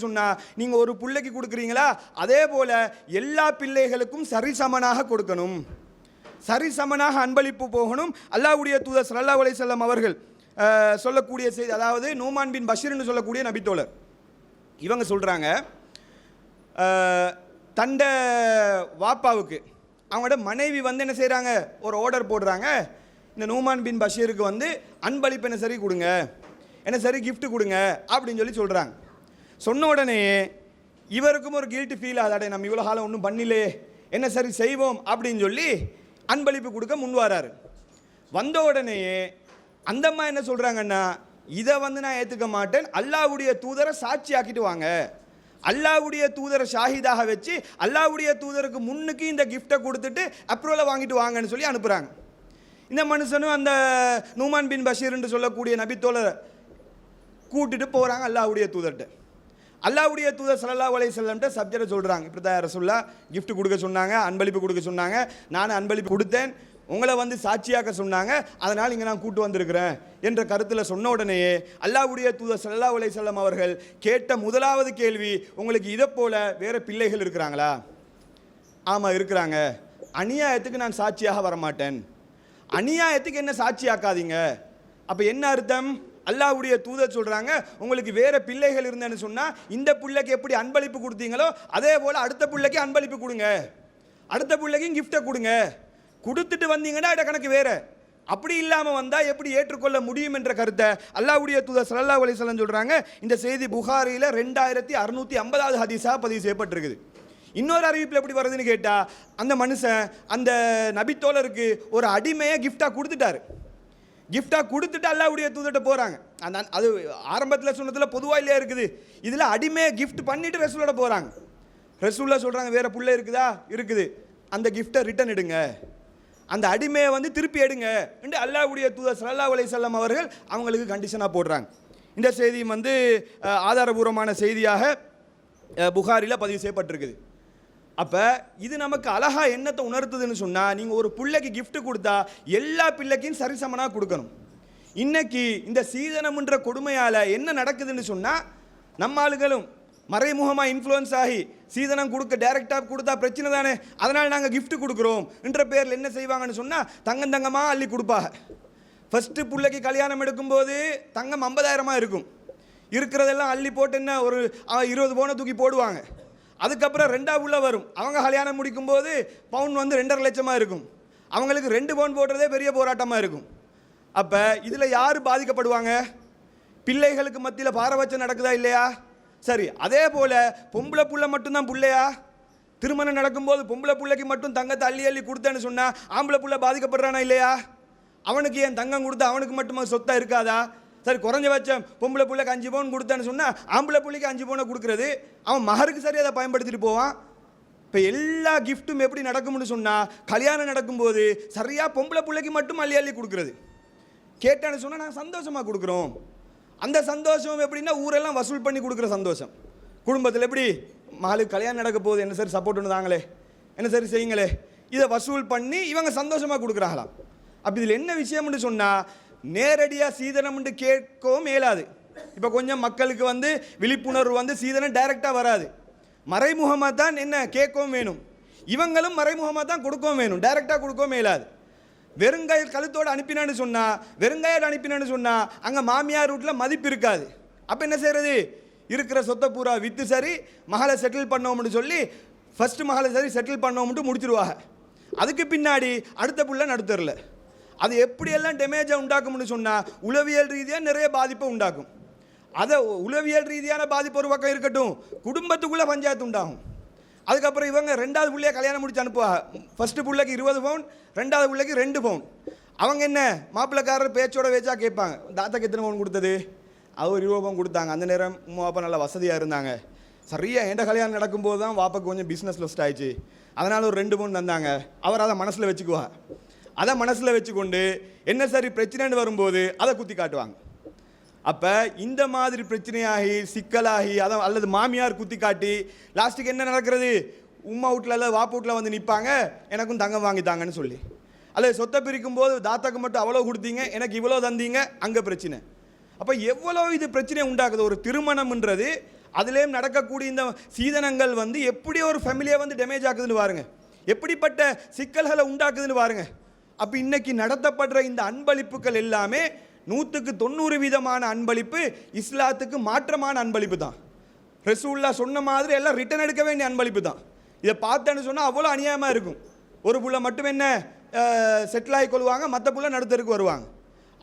சொன்னா நீங்க ஒரு பிள்ளைக்கு கொடுக்குறீங்களா? அதே போல எல்லா பிள்ளைகளுக்கும் சரிசமனாக கொடுக்கணும். சரிசமனாக அன்பளிப்பு போகணும். அல்லாவுடைய தூதர் சல்லா அலைஹி அவர்கள் சொல்லக்கூடிய செய்தி அதாவது நூமான் பின் பஷீர்னு சொல்லக்கூடிய நபித்தோழர் இவங்க சொல்கிறாங்க தண்ட வாப்பாவுக்கு அவங்களோட மனைவி வந்து என்ன செய்கிறாங்க ஒரு ஆர்டர் போடுறாங்க. இந்த நூமான் பின் பஷீருக்கு வந்து அன்பளிப்பு என்ன சரி கொடுங்க என்ன சரி கிஃப்ட் கொடுங்க அப்படின்னு சொல்லி சொல்கிறாங்க சொன்ன உடனே இவருக்கும் ஒரு கில்ட்டு ஃபீல் ஆதாடே நம்ம இவ்வளோ காலம் ஒன்றும் பண்ணிலே என்ன சரி செய்வோம்? அப்படின்னு சொல்லி அன்பளிப்பு கொடுக்க முன் வராரு. வந்த உடனேயே அந்த அம்மா என்ன சொல்கிறாங்கன்னா இதை வந்து நான் ஏற்றுக்க மாட்டேன். அல்லாஹ்வுடைய தூதரை சாட்சி ஆக்கிட்டு வாங்க. அல்லாவுடைய தூதரை ஷாஹிதாக வச்சு அல்லாஹ்வுடைய தூதருக்கு முன்னுக்கு இந்த கிஃப்ட்டை கொடுத்துட்டு அப்ரூவலை வாங்கிட்டு வாங்கன்னு சொல்லி அனுப்புகிறாங்க இந்த மனுஷனும் அந்த நூமான் பின் பஷீர்னு சொல்லக்கூடிய நபித்தோழரை கூட்டிட்டு போகிறாங்க அல்லாஹ்வுடைய தூதர்கிட்ட. அல்லாவுடைய தூதர் சல்லா அலைஹி செல்லம்ட்ட சப்ஜெக்டை சொல்கிறாங்க இப்படி தான் ரசுல்லா கிஃப்ட் கொடுக்க சொன்னாங்க அன்பளிப்பு கொடுக்க சொன்னாங்க. நான் அன்பளிப்பு கொடுத்தேன். உங்களை வந்து சாட்சியாக்க சொன்னாங்க. அதனால் இங்கே நான் கூட்டு வந்திருக்கிறேன் என்ற கருத்தில் சொன்ன உடனேயே அல்லாவுடைய தூதர் சல்லா அலைஹி செல்லம் அவர்கள் கேட்ட முதலாவது கேள்வி உங்களுக்கு இதை வேறு பிள்ளைகள் இருக்கிறாங்களா? ஆமாம் இருக்கிறாங்க. அநியாயத்துக்கு நான் சாட்சியாக வரமாட்டேன். அநியாயத்துக்கு என்ன சாட்சியாக்காதீங்க? அப்போ என்ன அர்த்தம்? அல்லாவுடைய தூதர் சொல்கிறாங்க உங்களுக்கு வேறு பிள்ளைகள் இருந்தேன்னு சொன்னால் இந்த பிள்ளைக்கு எப்படி அன்பளிப்பு கொடுத்தீங்களோ அதே போல் அடுத்த பிள்ளைக்கு அன்பளிப்பு கொடுங்க. அடுத்த பிள்ளைக்கும் கிஃப்ட்டை கொடுங்க. கொடுத்துட்டு வந்தீங்கன்னா இட கணக்கு வேற. அப்படி இல்லாமல் வந்தால் எப்படி ஏற்றுக்கொள்ள முடியும் என்ற கருத்தை அல்லாவுடைய தூதர் சல்லா அலைஹி சொல்கிறாங்க இந்த செய்தி புகாரியில் ரெண்டாயிரத்தி அறுநூற்றி ஐம்பதாவது ஹதீஸாக பதிவு செய்யப்பட்டிருக்குது. இன்னொரு அறிவிப்பில் எப்படி வருதுன்னு கேட்டால் அந்த மனுஷன் அந்த நபித்தோழருக்கு ஒரு அடிமையை கிஃப்டாக கொடுத்துட்டாரு. கிஃப்டாக கொடுத்துட்டு அல்லாவுடைய தூதர்கிட்ட போகிறாங்க அந்த அது ஆரம்பத்தில் சொன்னதில் பொதுவாக இல்லையா இருக்குது? இதில் அடிமையை கிஃப்ட் பண்ணிவிட்டு ரசூலோட போகிறாங்க ரசூல்லா சொல்கிறாங்க வேறு புள்ள இருக்குதா? இருக்குது. அந்த கிஃப்ட்டை ரிட்டர்ன் எடுங்க. அந்த அடிமையை வந்து திருப்பி எடுங்க. என்று அல்லாஹ்வுடைய தூதர் சல்லா அலைஹி வஸல்லம் அவர்கள் அவங்களுக்கு கண்டிஷனாக போடுறாங்க. இந்த செய்தியும் வந்து ஆதாரபூர்வமான செய்தியாக புகாரில் பதிவு செய்யப்பட்டிருக்குது. அப்போ இது நமக்கு அழகாக என்னத்தை உணர்த்துதுன்னு சொன்னால் நீங்கள் ஒரு பிள்ளைக்கு கிஃப்ட் கொடுத்தா எல்லா பிள்ளைக்கும் சரிசமனாக கொடுக்கணும். இன்னைக்கு இந்த சீதனம்ன்ற கொடுமையால் என்ன நடக்குதுன்னு சொன்னால் நம்ம ஆளுகளும் மறைமுகமாக இன்ஃப்ளூயன்ஸ் ஆகி சீதனம் கொடுக்க டைரெக்டாக கொடுத்தா பிரச்சனை தானே அதனால் நாங்கள் கிஃப்ட் கொடுக்குறோம் என்ற பேரில் என்ன செய்வாங்கன்னு சொன்னால் தங்கம் தங்கமாக அள்ளி கொடுப்பாங்க. ஃபஸ்ட்டு பிள்ளைக்கு கல்யாணம் எடுக்கும்போது தங்கம் ஐம்பதாயிரமாக இருக்கும். இருக்கிறதெல்லாம் அள்ளி போட்டு என்ன ஒரு இருபது பவுனை தூக்கி போடுவாங்க. அதுக்கப்புறம் ரெண்டாவது உள்ளே வரும். அவங்க கல்யாணம் முடிக்கும்போது பவுன் வந்து ரெண்டரை லட்சமாக இருக்கும். அவங்களுக்கு ரெண்டு பவுன் போடுறதே பெரிய போராட்டமாக இருக்கும். அப்போ இதில் யார் பாதிக்கப்படுவாங்க? பிள்ளைகளுக்கு மத்தியில் பாரபட்சம் நடக்குதா இல்லையா? சரி அதே போல் பொம்பளை புள்ள மட்டும்தான் பிள்ளையா? திருமணம் நடக்கும்போது பொம்பளை பிள்ளைக்கு மட்டும் தங்கத்தை அள்ளி அள்ளி கொடுத்தேன்னு சொன்னால் ஆம்பளை புள்ள பாதிக்கப்படுறானா இல்லையா? அவனுக்கு ஏன் தங்கம் கொடுத்து அவனுக்கு மட்டுமா சொத்தா இருக்காதா? சரி குறைஞ்சபட்சம் பொம்பளை பிள்ளைக்கு அஞ்சு பவுன் கொடுத்தேன்னு சொன்னால் ஆம்பளை பிள்ளைக்கு அஞ்சு பவுனை கொடுக்குறது. அவன் மகருக்கு சரி அதை பயன்படுத்திட்டு போவான். இப்போ எல்லா கிஃப்ட்டும் எப்படி நடக்கும்னு சொன்னால் கல்யாணம் நடக்கும்போது சரியாக பொம்பளை பிள்ளைக்கு மட்டும் அள்ளி அள்ளி கொடுக்குறது. கேட்டேன்னு சொன்னால் நாங்கள் சந்தோஷமாக கொடுக்குறோம். அந்த சந்தோஷம் எப்படின்னா ஊரெல்லாம் வசூல் பண்ணி கொடுக்குற சந்தோஷம். குடும்பத்தில் எப்படி? மகளுக்கு கல்யாணம் நடக்க போகுது என்ன சரி சப்போர்ட் ஒன்று தாங்களே. என்ன சரி செய்யுங்களே. இதை வசூல் பண்ணி இவங்க சந்தோஷமாக கொடுக்குறாங்களாம். அப்போ இதில் என்ன விஷயம்னு சொன்னால் நேரடியாக சீதனம்னு கேட்கவும் இயலாது. இப்போ கொஞ்சம் மக்களுக்கு வந்து விழிப்புணர்வு வந்து சீதனம் டைரெக்டாக வராது. மறைமுகமாக தான் என்ன கேட்கவும் வேணும். இவங்களும் மறைமுகமாக தான் கொடுக்கவும் வேணும். டைரெக்டாக கொடுக்கவும் இயலாது. வெறுங்காயில் கழுத்தோடு அனுப்பினான்னு சொன்னால் வெறுங்காயோடு அனுப்பினான்னு சொன்னால் அங்கே மாமியார் வீட்டில் மதிப்பு இருக்காது. அப்போ என்ன செய்கிறது இருக்கிற சொத்தை பூரா விற்று சரி மகளை செட்டில் பண்ணோம்னு சொல்லி ஃபஸ்ட்டு மகளை சரி செட்டில் பண்ணோம்ட்டு முடிச்சிருவாங்க. அதுக்கு பின்னாடி அடுத்த புள்ள நடுத்தரில். அது எப்படியெல்லாம் டேமேஜை உண்டாக்கும்னு சொன்னால் உளவியல் ரீதியாக நிறைய பாதிப்பை உண்டாக்கும். அதை உளவியல் ரீதியான பாதிப்பு ஒரு பக்கம் இருக்கட்டும் குடும்பத்துக்குள்ளே பஞ்சாயத்து உண்டாகும். அதுக்கப்புறம் இவங்க ரெண்டாவது பிள்ளைய கல்யாணம் முடிச்சு அனுப்புவாங்க ஃபஸ்ட்டு பிள்ளைக்கு இருபது பவுன் ரெண்டாவது பிள்ளைக்கு ரெண்டு பவுன். அவங்க என்ன மாப்பிள்ளைக்காரர் பேச்சோட பேச்சா கேட்பாங்க தாத்தாக்கு எத்தனை பவுன் கொடுத்தது? அவர் இருபது பவுன் கொடுத்தாங்க. அந்த நேரம் உமா அப்பா நல்லா வசதியாக இருந்தாங்க. சரியாக எந்த கல்யாணம் நடக்கும்போது தான் வாப்பாக்கு கொஞ்சம் பிஸ்னஸ் லொஸ்ட் ஆயிடுச்சு. அதனால் ஒரு ரெண்டு பவுன் தந்தாங்க. அவர் அதை மனசில் வச்சுக்குவா அதை மனசில் வச்சுக்கொண்டு என்ன சரி பிரச்சனைன்னு வரும்போது அதை குத்தி காட்டுவாங்க. அப்போ இந்த மாதிரி பிரச்சனையாகி சிக்கலாகி அதை அல்லது மாமியார் குத்தி காட்டி லாஸ்ட்டுக்கு என்ன நடக்கிறது? உம்மா வீட்டில் அல்லது வாப்பு வீட்டில் வந்து நிற்பாங்க எனக்கும் தங்கம் வாங்கித்தாங்கன்னு சொல்லி. அல்லது சொத்தை பிரிக்கும் போது தாத்தாக்கு மட்டும் அவ்வளோ கொடுத்தீங்க எனக்கு இவ்வளோ தந்தீங்க அங்கே பிரச்சனை. அப்போ எவ்வளோ இது பிரச்சனை உண்டாக்குது? ஒரு திருமணம்ன்றது அதுலேயும் நடக்கக்கூடிய இந்த சீதனங்கள் வந்து எப்படி ஒரு ஃபேமிலியை வந்து டேமேஜ் ஆகுதுன்னு பாருங்கள் எப்படிப்பட்ட சிக்கல்களை உண்டாக்குதுன்னு பாருங்கள் அப்போ இன்னைக்கு நடத்தப்படுற இந்த அன்பளிப்புகள் எல்லாமே நூற்றுக்கு தொண்ணூறு வீதமான அன்பளிப்பு இஸ்லாத்துக்கு மாற்றமான அன்பளிப்பு தான். ரசூல்லா சொன்ன மாதிரி எல்லாம் ரிட்டர்ன் எடுக்க வேண்டிய அன்பளிப்பு தான். இதை பார்த்தேன்னு சொன்னால் அவ்வளோ அநியாயமாக இருக்கும். ஒரு புள்ள மட்டும் என்ன செட்டில் ஆகி கொள்வாங்க மற்ற புள்ள நடுத்தருக்கு வருவாங்க.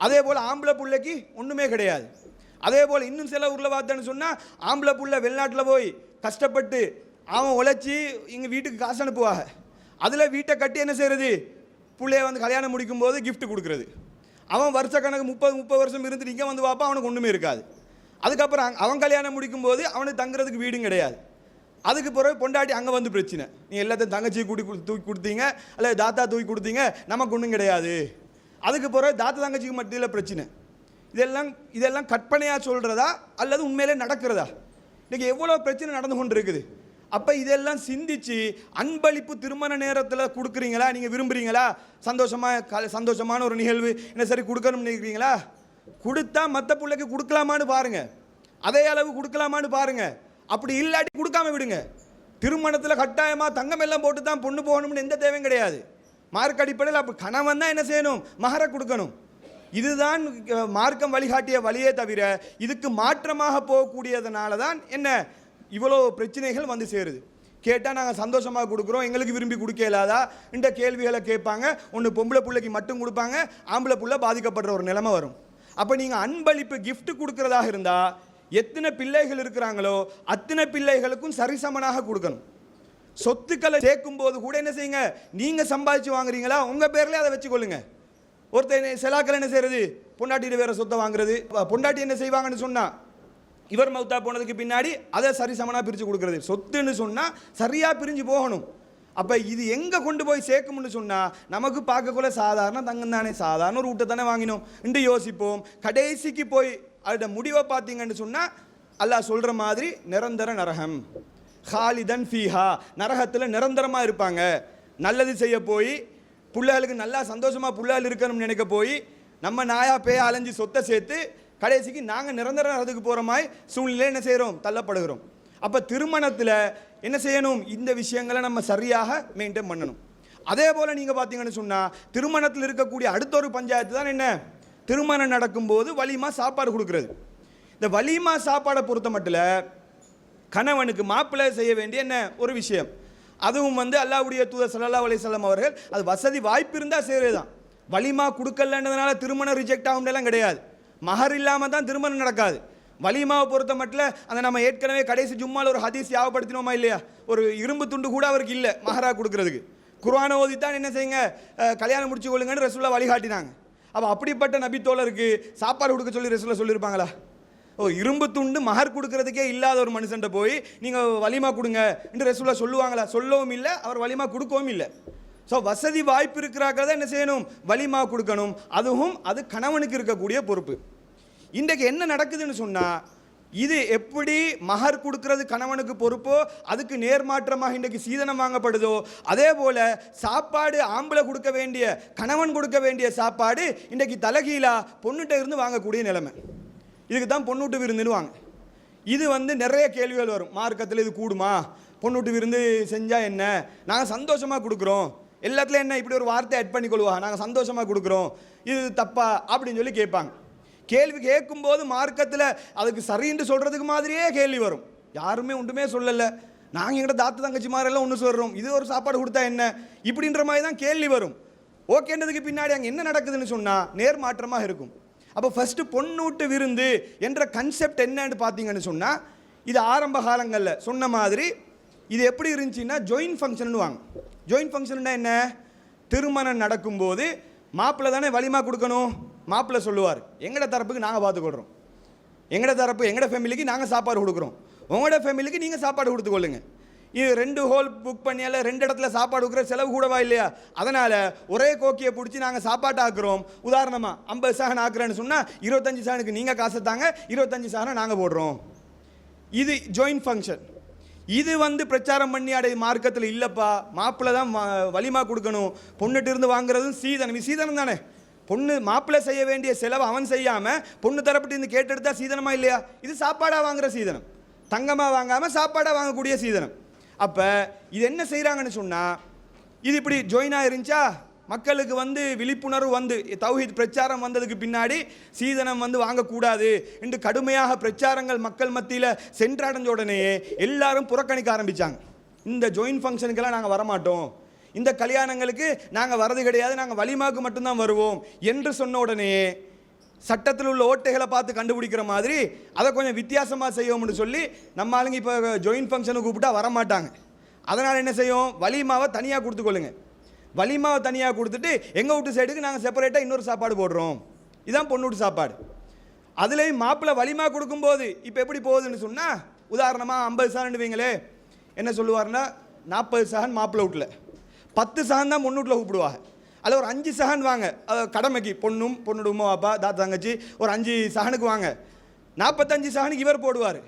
அதே போல் ஆம்பளை பிள்ளைக்கு ஒன்றுமே கிடையாது. அதே போல் இன்னும் சில ஊரில் பார்த்தேன்னு சொன்னால் ஆம்பளை புள்ள வெளிநாட்டில் போய் கஷ்டப்பட்டு அவன் உழைச்சி எங்கள் வீட்டுக்கு காசு அனுப்புவாங்க. அதில் வீட்டை கட்டி என்ன செய்கிறது பிள்ளைய வந்து கல்யாணம் முடிக்கும் போது கிஃப்ட் கொடுக்குறது. அவன் வருஷ கணக்கு முப்பது முப்பது வருஷம் இருந்துட்டு இங்கே வந்து பார்ப்பான் அவனுக்கு ஒன்றுமே இருக்காது. அதுக்கப்புறம் அவன் கல்யாணம் முடிக்கும் போது அவனுக்கு தங்குறதுக்கு வீடும் கிடையாது. அதுக்கு பிறகு பொண்டாட்டி அங்கே வந்து பிரச்சனை. நீ எல்லாத்தையும் தங்கச்சி கூட்டி தூக்கி கொடுத்தீங்க அல்லது தாத்தா தூக்கி கொடுத்தீங்க நமக்கு ஒன்றும் கிடையாது. அதுக்கு பிறகு தாத்தா தங்கச்சிக்கு மத்தியில் பிரச்சனை. இதெல்லாம் இதெல்லாம் கற்பனையாக சொல்கிறதா அல்லது உண்மையிலே நடக்கிறதா? இன்றைக்கி எவ்வளோ பிரச்சனை நடந்து கொண்டு இருக்குது அப்போ இதெல்லாம் சிந்திச்சு அன்பளிப்பு திருமண நேரத்தில் கொடுக்குறீங்களா? நீங்கள் விரும்புகிறீங்களா சந்தோஷமாக க சந்தோஷமான ஒரு நிகழ்வு. என்ன சரி கொடுக்கணும்னு நினைக்கிறீங்களா? கொடுத்தா மற்ற பிள்ளைக்கு கொடுக்கலாமான்னு பாருங்கள் அதே அளவு கொடுக்கலாமான்னு பாருங்கள் அப்படி இல்லாட்டி கொடுக்காம விடுங்க. திருமணத்தில் கட்டாயமாக தங்கம் எல்லாம் போட்டு தான் பொண்ணு போகணும்னு எந்த தேவையும் கிடையாது. மார்க் அடிப்படையில் அப்போ கணவன் தான் என்ன செய்யணும்? மகரை கொடுக்கணும். இதுதான் மார்க்கம் வழிகாட்டிய வழியே தவிர இதுக்கு மாற்றமாக போகக்கூடியதுனால தான் என்ன? இவ்வளோ பிரச்சனைகள் வந்து சேருது. கேட்டால் நாங்கள் சந்தோஷமாக கொடுக்குறோம். எங்களுக்கு விரும்பி கொடுக்க இல்லாதா இந்த கேள்விகளை கேட்பாங்க. ஒன்று பொம்பளை பிள்ளைக்கு மட்டும் கொடுப்பாங்க. ஆம்பளை புள்ள பாதிக்கப்படுற ஒரு நிலைமை வரும். அப்போ நீங்கள் அன்பளிப்பு கிஃப்ட் கொடுக்குறதாக இருந்தால் எத்தனை பிள்ளைகள் இருக்கிறாங்களோ அத்தனை பிள்ளைகளுக்கும் சரிசமனாக கொடுக்கணும். சொத்துக்களை சேர்க்கும் போது கூட என்ன செய்யுங்க? நீங்கள் சம்பாதிச்சு வாங்குறீங்களா? உங்கள் பேர்லேயே அதை வச்சுக்கொள்ளுங்க. ஒருத்தர் செலாக்கள் என்ன செய்யறது? பொண்டாட்டியில் வேற சொத்தை வாங்குறது. பொண்டாட்டி என்ன செய்வாங்கன்னு சொன்னால் இவர் மௌத்தா போனதுக்கு பின்னாடி அதை சரிசமனா பிரித்து கொடுக்குறது. சொத்துன்னு சொன்னால் சரியாக பிரிஞ்சு போகணும். அப்போ இது எங்கே கொண்டு போய் சேர்க்கும்னு சொன்னால் நமக்கு பார்க்கக்குள்ள சாதாரண தங்கம் தானே. சாதாரண ஒரு வீட்டை தானே வாங்கினோம். என்று யோசிப்போம். கடைசிக்கு போய் அதோட முடிவை பார்த்தீங்கன்னு சொன்னால் அல்லாஹ் சொல்கிற மாதிரி நிரந்தர நரகம். ஹாலிதன் ஃபீஹா. நரகத்தில் நிரந்தரமாக இருப்பாங்க. நல்லது செய்ய போய் பிள்ளைகளுக்கு நல்லா சந்தோஷமாக பிள்ளைகள் இருக்கணும்னு நினைக்க போய் நம்ம நாயா பேய அலைஞ்சு சொத்தை சேர்த்து கடைசிக்கு நாங்கள் நிரந்தர நரகத்துக்கு போகிற மாதிரி சூழ்நிலை என்ன செய்கிறோம் தள்ளப்படுகிறோம். அப்போ திருமணத்தில் என்ன செய்யணும்? இந்த விஷயங்களை நம்ம சரியாக மெயின்டைன் பண்ணணும். அதே போல் நீங்கள் பார்த்தீங்கன்னு சொன்னால் திருமணத்தில் இருக்கக்கூடிய அடுத்த ஒரு பஞ்சாயத்து தான் என்ன? திருமணம் நடக்கும்போது வலிமா சாப்பாடு கொடுக்குறது. இந்த வலிமா சாப்பாடை பொறுத்த மட்டும் கணவனுக்கு மாப்பிள்ளை செய்ய வேண்டிய என்ன? ஒரு விஷயம். அதுவும் வந்து அல்லாவுடைய தூதர் சல்லா அலிசல்லாம் அவர்கள் அது வசதி வாய்ப்பு இருந்தால் செய்கிறது தான் வலிமா கொடுக்கலன்றதுனால திருமணம் ரிஜெக்ட் ஆகும்லாம் கிடையாது. மகர் இல்லாமல் தான் திருமணம் நடக்காது. வலிமாவை பொறுத்த மட்டும் அந்த நம்ம ஏற்கனவே கடைசி ஜும்மாவில் ஒரு ஹதீஸ் யாவப்படுத்தினோமா இல்லையா? ஒரு இரும்பு துண்டு கூட அவருக்கு இல்லை மகரா கொடுக்கறதுக்கு. ஓதி ஓதித்தான் என்ன செய்யுங்க? கல்யாணம் முடிச்சு கொள்ளுங்கன்னு ரசூலா வழிகாட்டினாங்க. அப்போ அப்படிப்பட்ட நபித்தோழருக்கு சாப்பாடு கொடுக்க சொல்லி ரசூலா சொல்லியிருப்பாங்களா? ஓ இரும்பு துண்டு மகர் கொடுக்கறதுக்கே இல்லாத ஒரு மனுஷன்ட்ட போய் நீங்கள் வலிமா கொடுங்க என்று ரசூலா சொல்லுவாங்களா? சொல்லவும் இல்லை அவர் வலிமா கொடுக்கவும் இல்லை. ஸோ வசதி வாய்ப்பு இருக்கிறாக்கிறத என்ன செய்யணும்? வலிமா கொடுக்கணும். அதுவும் அது கணவனுக்கு இருக்கக்கூடிய பொறுப்பு. இன்றைக்கு என்ன நடக்குதுன்னு சொன்னால் இது எப்படி மகர் கொடுக்கறது கணவனுக்கு பொறுப்போ அதுக்கு நேர்மாற்றமாக இன்றைக்கு சீதனம் வாங்கப்படுதோ அதே போல் சாப்பாடு ஆம்பளை கொடுக்க வேண்டிய கணவன் கொடுக்க வேண்டிய சாப்பாடு இன்றைக்கு தலகீழா பொண்ணுகிட்ட இருந்து வாங்கக்கூடிய நிலைமை. இதுக்கு தான் பொண்ணுட்டு விருந்துன்னு வாங்க. இது வந்து நிறைய கேள்விகள் வரும். மார்க்கத்தில் இது கூடுமா? பொண்ணுட்டு விருந்து செஞ்சால் என்ன? நாங்கள் சந்தோஷமாக கொடுக்குறோம். எல்லாத்துலேயும் என்ன இப்படி ஒரு வார்த்தை ஆட் பண்ணி கொள்வா நாங்கள் சந்தோஷமாக கொடுக்குறோம் இது தப்பா அப்படின்னு சொல்லி கேட்பாங்க. கேள்வி கேட்கும்போது மார்க்கத்தில் அதுக்கு சரின்னு சொல்கிறதுக்கு மாதிரியே கேள்வி வரும். யாருமே ஒன்றுமே சொல்லலை. நாங்கள் எங்கிட்ட தாத்து தங்கச்சி மாதிரிலாம் ஒன்று சொல்கிறோம் இது ஒரு சாப்பாடு கொடுத்தா என்ன? இப்படின்ற மாதிரி தான் கேள்வி வரும். ஓகேன்றதுக்கு பின்னாடி அங்கே என்ன நடக்குதுன்னு சொன்னால் நேர்மாற்றமாக இருக்கும். அப்போ ஃபஸ்ட்டு பொண்ணூட்டு விருந்து என்ற கன்செப்ட் என்னன்னு பார்த்தீங்கன்னு சொன்னால் இது ஆரம்ப காலங்களில் சொன்ன மாதிரி இது எப்படி இருந்துச்சுன்னா ஜாயின் ஃபங்க்ஷன்னுவாங்க ஜாயின் ஃபங்க்ஷன்னா என்ன? திருமணம் நடக்கும்போது மாப்பிள்ளை தானே வலிமா கொடுக்கணும்? மாப்பிள்ளை சொல்லுவார். எங்கட தரப்புக்கு நாங்கள் பார்த்துக்கொள்கிறோம் எங்கட தரப்பு எங்கட ஃபேமிலிக்கு நாங்கள் சாப்பாடு கொடுக்குறோம். உங்களோட ஃபேமிலிக்கு நீங்கள் சாப்பாடு கொடுத்துக்கொள்ளுங்க. இது ரெண்டு ஹோல் புக் பண்ணியால ரெண்டு இடத்துல சாப்பாடு கொடுக்குற செலவு கூடவா இல்லையா? அதனால் ஒரே கோக்கியை பிடிச்சி நாங்கள் சாப்பாட்டு ஆக்குறோம். உதாரணமாக ஐம்பது சகன் ஆக்குறேன்னு சொன்னால் இருபத்தஞ்சி சகனுக்கு நீங்கள் காசை தாங்க இருபத்தஞ்சு சகனை நாங்கள் போடுறோம். இது ஜாயின் ஃபங்க்ஷன் இது வந்து பிரச்சாரம் பண்ணி அடை மார்க்கத்தில் இல்லைப்பா. மாப்பிள்ளை தான் வ- வலிமா கொடுக்கணும். பொண்ணுட்டு இருந்து வாங்குறதும் சீதனம். இது சீதனம் தானே? பொண்ணு மாப்பிள்ளை செய்ய வேண்டிய செலவு அவன் செய்யாமல் பொண்ணு தரப்பட்டு இருந்து கேட்டெடுத்தா சீதனமா இல்லையா? இது சாப்பாடாக வாங்குற சீதனம். தங்கமாக வாங்காமல் சாப்பாடாக வாங்கக்கூடிய சீதனம். அப்போ இது என்ன செய்கிறாங்கன்னு சொன்னால் இது இப்படி ஜாயினாக இருந்துச்சா மக்களுக்கு வந்து விழிப்புணர்வு வந்து தௌஹித் பிரச்சாரம் வந்ததுக்கு பின்னாடி சீதனம் வந்து வாங்கக்கூடாது என்று கடுமையாக பிரச்சாரங்கள் மக்கள் மத்தியில் சென்றடைஞ்ச உடனேயே எல்லாரும் புறக்கணிக்க ஆரம்பித்தாங்க இந்த ஜாயின் ஃபங்க்ஷனுக்கெல்லாம் நாங்கள் வரமாட்டோம். இந்த கல்யாணங்களுக்கு நாங்கள் வரது கிடையாது நாங்கள் வலிமாவுக்கு மட்டும்தான் வருவோம் என்று சொன்ன உடனே சட்டத்தில் உள்ள ஓட்டைகளை பார்த்து கண்டுபிடிக்கிற மாதிரி அதை கொஞ்சம் வித்தியாசமாக செய்வோம்னு சொல்லி நம்ம ஆளுங்க இப்போ ஜாயின் ஃபங்க்ஷனுக்கு கூப்பிட்டா வரமாட்டாங்க. அதனால் என்ன செய்யும் வலிமாவை தனியாக கொடுத்துக்கொள்ளுங்க. வலிமாவை தனியாக கொடுத்துட்டு எங்கள் வீட்டு சைடுக்கு நாங்கள் செப்பரேட்டாக இன்னொரு சாப்பாடு போடுறோம். இதுதான் பொண்ணு வீட்டு சாப்பாடு. அதுலேயும் மாப்பிள்ளை வலிமா கொடுக்கும்போது இப்போ எப்படி போகுதுன்னு சொன்னால் உதாரணமாக ஐம்பது சகன் வைங்களே என்ன சொல்லுவார்னா நாற்பது சகன் மாப்பிள்ளை வீட்டில். பத்து சகன் தான் பொண்ணு வீட்டில் கூப்பிடுவாங்க. அதில் ஒரு அஞ்சு சகன் வாங்க. அது கடமைக்கு பொண்ணும் பொண்ணோட உமா அப்பா தாத்தா தங்கச்சி ஒரு அஞ்சு சகனுக்கு வாங்க. நாற்பத்தஞ்சு சகனுக்கு இவர் போடுவார்.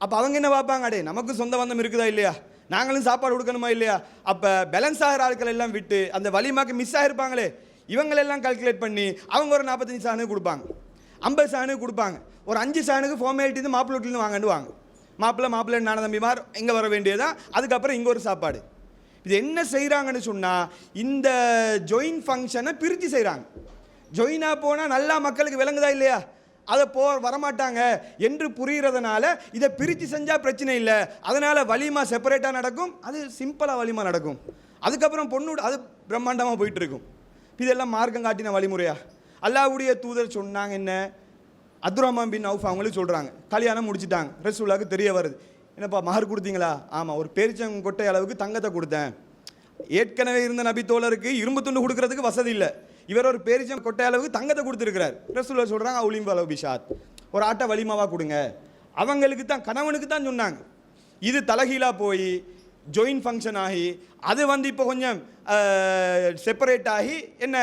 அப்போ அவங்க என்ன பார்ப்பாங்க? அடே நமக்கு சொந்த பந்தம் இருக்குதா இல்லையா? நாங்களும் சாப்பாடு கொடுக்கணுமா இல்லையா? அப்போ பேலன்ஸ் ஆகிற ஆட்கள் எல்லாம் விட்டு அந்த வலிமாக்கு மிஸ் ஆகிருப்பாங்களே? இவங்களெல்லாம் கால்குலேட் பண்ணி அவங்க ஒரு நாற்பத்தஞ்சு சாணு கொடுப்பாங்க. ஐம்பது சாணு கொடுப்பாங்க. ஒரு அஞ்சு சாணுக்கு ஃபார்மாலிட்டி மாப்பிள்ளை வீட்டிலேருந்து வாங்கன்னு வாங்க. மாப்பிள்ளை மாப்பிள்ளை நான தம்பிமார் இங்கே வர வேண்டியதான் அதுக்கப்புறம் இங்கே ஒரு சாப்பாடு. இது என்ன செய்கிறாங்கன்னு சொன்னால் இந்த ஜொயின் ஃபங்க்ஷனை பிரித்து செய்கிறாங்க ஜொயினாக போனால் நல்லா மக்களுக்கு விளங்குதா இல்லையா? அதை போ வரமாட்டாங்க என்று புரிகிறதுனால இதை பிரித்து செஞ்சால் பிரச்சனை இல்லை. அதனால் வலிமா செப்பரேட்டாக நடக்கும்? அது சிம்பிளாக வலிமா நடக்கும். அதுக்கப்புறம் பொண்ணு அது பிரம்மாண்டமாக போயிட்டுருக்கும். இதெல்லாம் மார்க்கம் காட்டின வழிமுறையா? அல்லாவுடைய தூதர் சொன்னாங்க என்ன? அப்துரஹ்மான் பின் அவுஃப் அவங்களும் சொல்கிறாங்க கல்யாணம் முடிச்சிட்டாங்க. ரசூலாவுக்கு தெரிய வருது. என்னப்பா மார்க் கொடுத்தீங்களா? ஆமாம் ஒரு பேரிச்சங்கொட்டை அளவுக்கு தங்கத்தை கொடுத்தேன். ஏற்கனவே இருந்த நபி தோழருக்கு இரும்பு துண்டு கொடுக்கறதுக்கு வசதி இல்லை. இவர் ஒரு பேரிச்சம் கொட்டை அளவுக்கு தங்கத்தை கொடுத்துருக்கிறார். ரசூலர் சொல்கிறாங்க அவுலிம் அளவு பிஷாத். ஒரு ஆட்டை வலிமாவாக கொடுங்க. அவங்களுக்கு தான் கணவனுக்கு தான் சொன்னாங்க. இது தலகீழாக போய் ஜாயின் ஃபங்க்ஷன் ஆகி அது வந்து இப்போ கொஞ்சம் செப்பரேட் ஆகி என்ன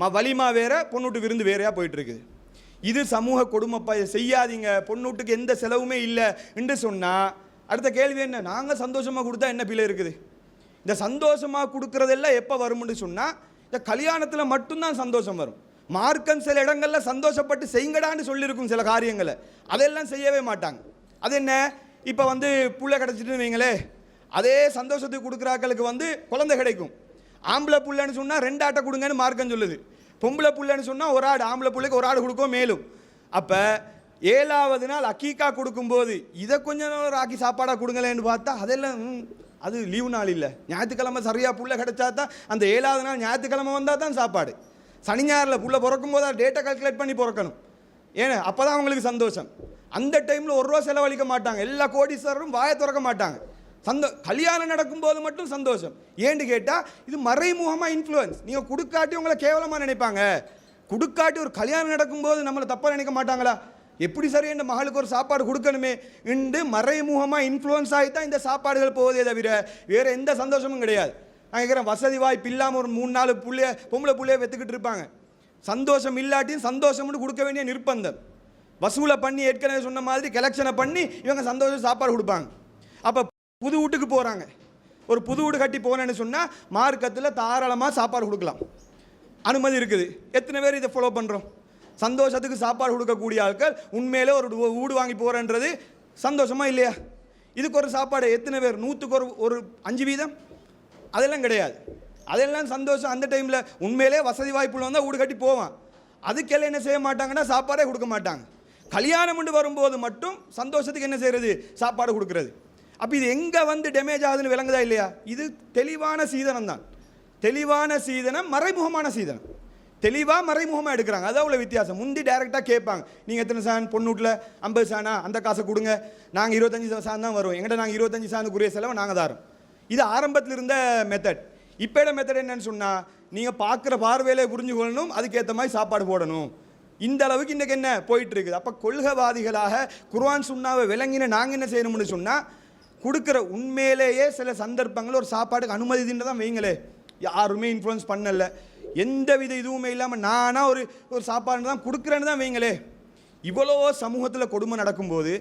ம வலிமா வேற பொண்ணுட்டு விருந்து வேறையாக போயிட்டுருக்குது இது சமூக கொடுமைப்பா இதை செய்யாதீங்க. பொண்ணுட்டுக்கு எந்த செலவுமே இல்லை என்று சொன்னால் அடுத்த கேள்வி என்ன? நாங்கள் சந்தோஷமாக கொடுத்தா என்ன பிள்ளை இருக்குது? இந்த சந்தோஷமாக கொடுக்குறதெல்லாம் எப்போ வரும்னு சொன்னால் இந்த கல்யாணத்தில் மட்டும்தான் சந்தோஷம் வரும். மார்க்கம் சில இடங்களில் சந்தோஷப்பட்டு செய்யுங்கடான்னு சொல்லியிருக்கும் சில காரியங்களை. அதெல்லாம் செய்யவே மாட்டாங்க. அது என்ன? இப்போ வந்து புள்ள கிடச்சிட்டு வைங்களே அதே சந்தோஷத்துக்கு கொடுக்குறாக்களுக்கு வந்து குழந்தை கிடைக்கும். ஆம்பளை புள்ளைன்னு சொன்னால் ரெண்டு ஆட்டை கொடுங்கன்னு மார்க்கம் சொல்லுது. பொம்பளை புள்ளைன்னு சொன்னால் ஒரு ஆடு ஆம்பளை பிள்ளைக்கு ஒரு ஆடு கொடுக்கும் மேலும். அப்போ ஏழாவது நாள் அக்கீக்கா கொடுக்கும்போது இதை கொஞ்சம் ஒரு ஆக்கி சாப்பாடாக கொடுங்களேன்னு பார்த்தா அதெல்லாம் அது லீவு நாள் இல்லை. ஞாயிற்றுக்கிழமை சரியாக புள்ள கிடைச்சா தான் அந்த ஏழாவது நாள் ஞாயிற்றுக்கிழமை வந்தால் தான் சாப்பாடு. சனி ஞாயிறில் புள்ள பிறக்கும் போது டேட்டை கால்குலேட் பண்ணி பிறக்கணும். ஏன்னா அப்போ தான் அவங்களுக்கு சந்தோஷம். அந்த டைமில் ஒரு ரூபா செலவழிக்க மாட்டாங்க. எல்லா கோடீஸ்வரரும் வாயை திறக்க மாட்டாங்க. சந்தோ கல்யாணம் நடக்கும்போது மட்டும் சந்தோஷம். ஏன்னு கேட்டால் இது மறைமுகமாக இன்ஃப்ளூயன்ஸ் நீங்கள் கொடுக்காட்டி உங்களை கேவலமாக நினைப்பாங்க. கொடுக்காட்டி ஒரு கல்யாணம் நடக்கும்போது நம்மளை தப்பாக நினைக்க மாட்டாங்களா? எப்படி சரி இந்த மகளுக்கு ஒரு சாப்பாடு கொடுக்கணுமே? இன்று மறைமுகமாக இன்ஃப்ளூயன்ஸ் ஆகி தான் இந்த சாப்பாடுகள் போவதே தவிர வேறு எந்த சந்தோஷமும் கிடையாது. நான் கேட்குறேன் வசதி வாய்ப்பு இல்லாமல் ஒரு மூணு நாலு புள்ளைய பொம்பளை புள்ளைய வெத்துக்கிட்டு இருப்பாங்க. சந்தோஷம் இல்லாட்டியும் சந்தோஷம்னு கொடுக்க வேண்டிய நிர்பந்தம். வசூலை பண்ணி ஏற்கனவே சொன்ன மாதிரி கலெக்ஷனை பண்ணி இவங்க சந்தோஷம் சாப்பாடு கொடுப்பாங்க. அப்போ புது வீட்டுக்கு போகிறாங்க ஒரு புது வீடு கட்டி போனேன்னு சொன்னால் மார்க்கத்தில் தாராளமாக சாப்பாடு கொடுக்கலாம். அனுமதி இருக்குது. எத்தனை பேர் இதை ஃபாலோ பண்ணுறோம் சந்தோஷத்துக்கு சாப்பாடு கொடுக்கக்கூடிய ஆட்கள் உண்மையிலே ஒரு வீடு வாங்கி போகிறன்றது சந்தோஷமா இல்லையா? இதுக்கு ஒரு சாப்பாடு எத்தனை பேர்? நூற்றுக்கு ஒரு ஒரு அஞ்சு வீதம்? அதெல்லாம் கிடையாது. அதெல்லாம் சந்தோஷம். அந்த டைமில் உண்மையிலே வசதி வாய்ப்புள்ள வந்தால் வீடு கட்டி போவான். அதுக்கெல்லாம் என்ன செய்ய மாட்டாங்கன்னா சாப்பாடே கொடுக்க மாட்டாங்க. கல்யாணம் கொண்டு வரும்போது மட்டும் சந்தோஷத்துக்கு என்ன செய்கிறது சாப்பாடு கொடுக்குறது. அப்போ இது எங்கே வந்து டேமேஜ் ஆகுதுன்னு விளங்குதா இல்லையா? இது தெளிவான சீதனம் தான் தெளிவான சீதனம் மறைமுகமான சீதனம். தெளிவாக மறைமுகமாக எடுக்கிறாங்க. அதான் உள்ள வித்தியாசம். முந்தி டேரெக்டாக கேட்பாங்க. நீங்கள் எத்தனை சான் பொண்ணூட்டில் ஐம்பது சானா அந்த காசை கொடுங்க. நாங்கள் இருபத்தஞ்சி சான் தான் வருவோம் எங்கிட்ட நாங்கள் இருபத்தஞ்சி சானுக்குரிய செலவை நாங்கள் தாரோம் இது ஆரம்பத்தில் இருந்த மெத்தட் இப்போட மெத்தட் என்னன்னு சொன்னால் நீங்கள் பார்க்குற பார்வையிலே புரிஞ்சு கொள்ளணும். அதுக்கேற்ற மாதிரி சாப்பாடு போடணும். இந்த அளவுக்கு இன்றைக்கு என்ன? போயிட்டு இருக்குது. அப்போ கொள்கைவாதிகளாக குர்வான் சுண்ணாவை விளங்கின நாங்கள் என்ன செய்யணும்னு சொன்னால் கொடுக்குற உண்மையிலேயே சில சந்தர்ப்பங்கள் ஒரு சாப்பாடுக்கு அனுமதி தான் வைங்களே. யாருமே இன்ஃப்ளூயன்ஸ் பண்ணலை. எந்த வித இதுவுமே இல்லாமல் நானாக ஒரு ஒரு சாப்பாடு தான் கொடுக்குறேன்னு தான் வைங்களே. இவ்வளோ சமூகத்தில் கொடுமை நடக்கும்போது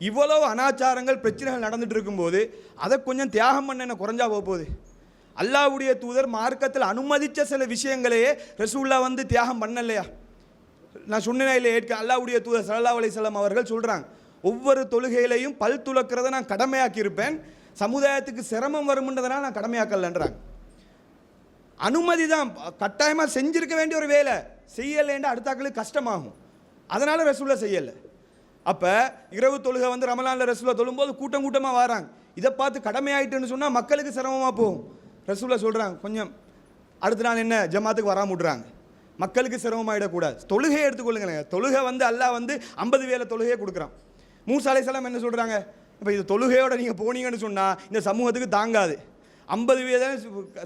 இவ்வளோ அனாச்சாரங்கள் பிரச்சனைகள் நடந்துட்டு இருக்கும்போது அதை கொஞ்சம் தியாகம் பண்ண என்ன குறைஞ்சா போக போகுது? அல்லாவுடைய தூதர் மார்க்கத்தில் அனுமதித்த சில விஷயங்களையே ரசூல்லா வந்து தியாகம் பண்ணலையா? நான் சொன்னேன் இல்லை ஏற்க அல்லாவுடைய தூதர் சல்லா அலிசல்லாம் அவர்கள் சொல்கிறாங்க ஒவ்வொரு தொழுகையிலையும் பல் துலக்கிறத நான் கடமையாக்கியிருப்பேன் சமுதாயத்துக்கு சிரமம் வரும்ன்றதனால் நான் கடமையாக்கலன்றாங்க. அனுமதி தான். கட்டாயமாக செஞ்சிருக்க வேண்டிய ஒரு வேலை. செய்யலைன்னா அடுத்தாக்களுக்கு கஷ்டமாகும். அதனால் ரசூலை செய்யலை. அப்போ இரவு தொழுகை வந்து ரமலானில் ரசூலா தொழும்போது கூட்டம் கூட்டமாக வராங்க. இதை பார்த்து கடமையாயிட்டுன்னு சொன்னால் மக்களுக்கு சிரமமாக போகும். ரசூலா சொல்கிறாங்க கொஞ்சம் அடுத்த நாள் என்ன? ஜமாத்துக்கு வராம விட்றாங்க. மக்களுக்கு சிரமமாயிடக்கூடாது. தொழுகையை எடுத்துக்கொள்ளுங்களேன். தொழுகை வந்து அல்லாஹ் வந்து ஐம்பது வேலை தொழுகையை கொடுக்குறான். மூசா அலைஹிஸ்ஸலாம் என்ன சொல்கிறாங்க இப்போ இது தொழுகையோட நீங்கள் போனீங்கன்னு சொன்னால் இந்த சமூகத்துக்கு தாங்காது. ஐம்பது வேலை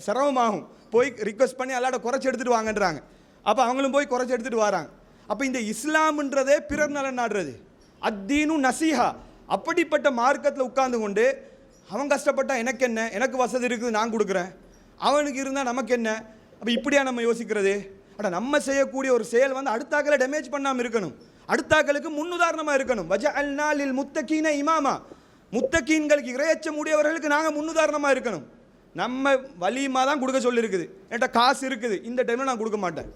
சிரமமாகும். போய் ரிக்வெஸ்ட் பண்ணி அல்லாட குறைச்சி எடுத்துகிட்டு வாங்கன்றாங்க. அப்போ அவங்களும் போய் குறைச்சி எடுத்துகிட்டு வராங்க. அப்போ இந்த இஸ்லாம்ன்றதே பிறர் நலன் நாடுறது. அத்தீனும் நசீஹா. அப்படிப்பட்ட மார்க்கத்தில் உட்கார்ந்து கொண்டு அவன் கஷ்டப்பட்டா எனக்கு என்ன? எனக்கு வசதி இருக்குது நான் கொடுக்குறேன். அவனுக்கு இருந்தால் நமக்கு என்ன? அப்போ இப்படியா நம்ம யோசிக்கிறது? அட நம்ம செய்யக்கூடிய ஒரு செயல் வந்து அடுத்தாக்களை டேமேஜ் பண்ணாமல் இருக்கணும். அடுத்தாக்களுக்கு முன்னுதாரணமாக இருக்கணும். வஜ அல் நாளில் முத்தகீன இமாமா. முத்தகீன்களுக்கு இரையச்சம் உடையவர்களுக்கு நாங்கள் முன்னுதாரணமாக இருக்கணும். நம்ம வலியமாக தான் கொடுக்க சொல்லியிருக்குது என்கிட்ட காசு இருக்குது. இந்த டைமில் நான் கொடுக்க மாட்டேன்.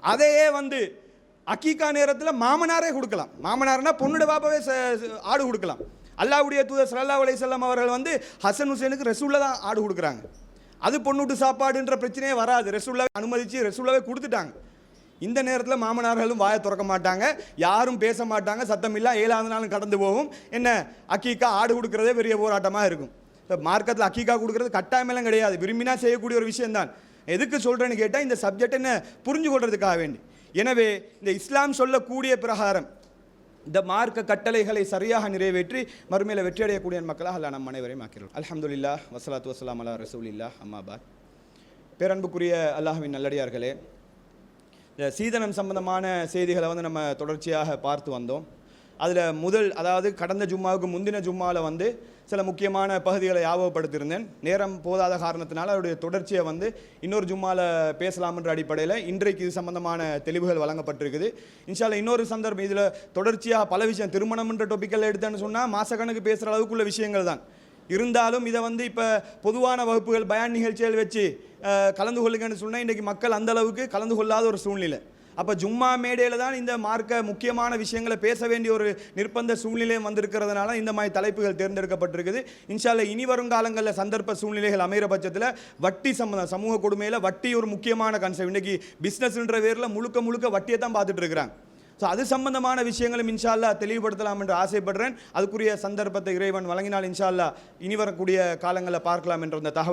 அதையே வந்து அக்கீக்கா நேரத்தில் மாமனாரே கொடுக்கலாம். மாமனார்னா பொண்ணுட பாப்பாவே ச- ஆடு கொடுக்கலாம். அல்லாவுடைய தூதர் சல்லா அலைஹி அவர்கள் வந்து ஹசன் ஹுசேனுக்கு ரசூலில் தான் ஆடு கொடுக்குறாங்க. அது பொண்ணுட்டு சாப்பாடுன்ற பிரச்சனையே வராது. ரசூல்லாவே அனுமதித்து ரசூல்லாவே கொடுத்துட்டாங்க. இந்த நேரத்தில் மாமனார்களும் வாயை திறக்க மாட்டாங்க. யாரும் பேச மாட்டாங்க. சத்தம் இல்லை ஏழாவது நாளும் கடந்து போகும். என்ன? அக்கீக்கா ஆடு கொடுக்குறதே பெரிய போராட்டமாக இருக்கும். இப்போ மார்க்கத்தில் அக்கீக்கா கொடுக்குறது கட்டாயமெல்லாம் கிடையாது. விரும்பினா செய்யக்கூடிய ஒரு விஷயம்தான். எதுக்கு சொல்கிறேன்னு கேட்டால் இந்த சப்ஜெக்ட் என்ன புரிஞ்சு கொள்றதுக்காக வேண்டி. எனவே இந்த இஸ்லாம் சொல்லக்கூடிய பிரகாரம் இந்த மார்க்க கட்டளைகளை சரியாக நிறைவேற்றி மறுமையில் வெற்றியடையக்கூடிய மக்களாக அல்லாஹ் நம் அனைவரையும் ஆக்கிறோம் அல்ஹம்துலில்லாஹ் வசலாத்து வஸ்ஸலாம் அலா ரசூலில்லா அம்மாபாத் பேரன்புக்குரிய அல்லாஹ்வின் நல்லடியார்களே இந்த சீதனம் சம்பந்தமான செய்திகளை வந்து நம்ம தொடர்ச்சியாக பார்த்து வந்தோம். அதில் முதல் அதாவது கடந்த ஜும்மாவுக்கு முந்தின ஜும்மாவில் வந்து சில முக்கியமான பகுதிகளை ஞாபகப்படுத்தியிருந்தேன். நேரம் போதாத காரணத்தினால் அதோடைய தொடர்ச்சியை வந்து இன்னொரு ஜும்மாவில் பேசலாம்ன்ற அடிப்படையில் இன்றைக்கு இது சம்பந்தமான தெளிவுகள் வழங்கப்பட்டிருக்குது. இன்ஷால்ல இன்னொரு சந்தர்ப்பம் இதில் தொடர்ச்சியாக பல விஷயம் திருமணம்ன்ற டொப்பிக்கல் எடுத்தேன்னு சொன்னால் மாசக்கணக்கு பேசுகிற அளவுக்குள்ள விஷயங்கள் தான். இருந்தாலும் இதை வந்து இப்போ பொதுவான வகுப்புகள் பயான் நிகழ்ச்சிகள் வச்சு கலந்து கொள்ளுங்கன்னு சொன்னால் இன்றைக்கி மக்கள் அந்தளவுக்கு கலந்து கொள்ளாத ஒரு சூழ்நிலை. அப்போ ஜும்மா மேடையில் தான் இந்த மார்க்க முக்கியமான விஷயங்களை பேச வேண்டிய ஒரு நிர்பந்த சூழ்நிலையும் வந்திருக்கிறதுனால இந்த மாதிரி தலைப்புகள் தேர்ந்தெடுக்கப்பட்டிருக்குது. இன்ஷால்ல இனி வரும் காலங்களில் சந்தர்ப்ப சூழ்நிலைகள் அமைகிற பட்சத்தில் வட்டி சம்மந்தம் சமூக கொடுமையில் வட்டி ஒரு முக்கியமான கன்செப்ட் இன்றைக்கி பிஸ்னஸ்ன்ற பேரில் முழுக்க முழுக்க வட்டியை தான் பார்த்துட்டு இருக்கிறாங்க. ஸோ அது சம்பந்தமான விஷயங்களும் இன்ஷால்லா தெளிவுபடுத்தலாம் என்று ஆசைப்படுறேன். அதுக்குரிய சந்தர்ப்பத்தை இறைவன் வழங்கினால் இன்ஷால்லா இனி வரக்கூடிய காலங்களில் பார்க்கலாம் என்ற அந்த தகவல்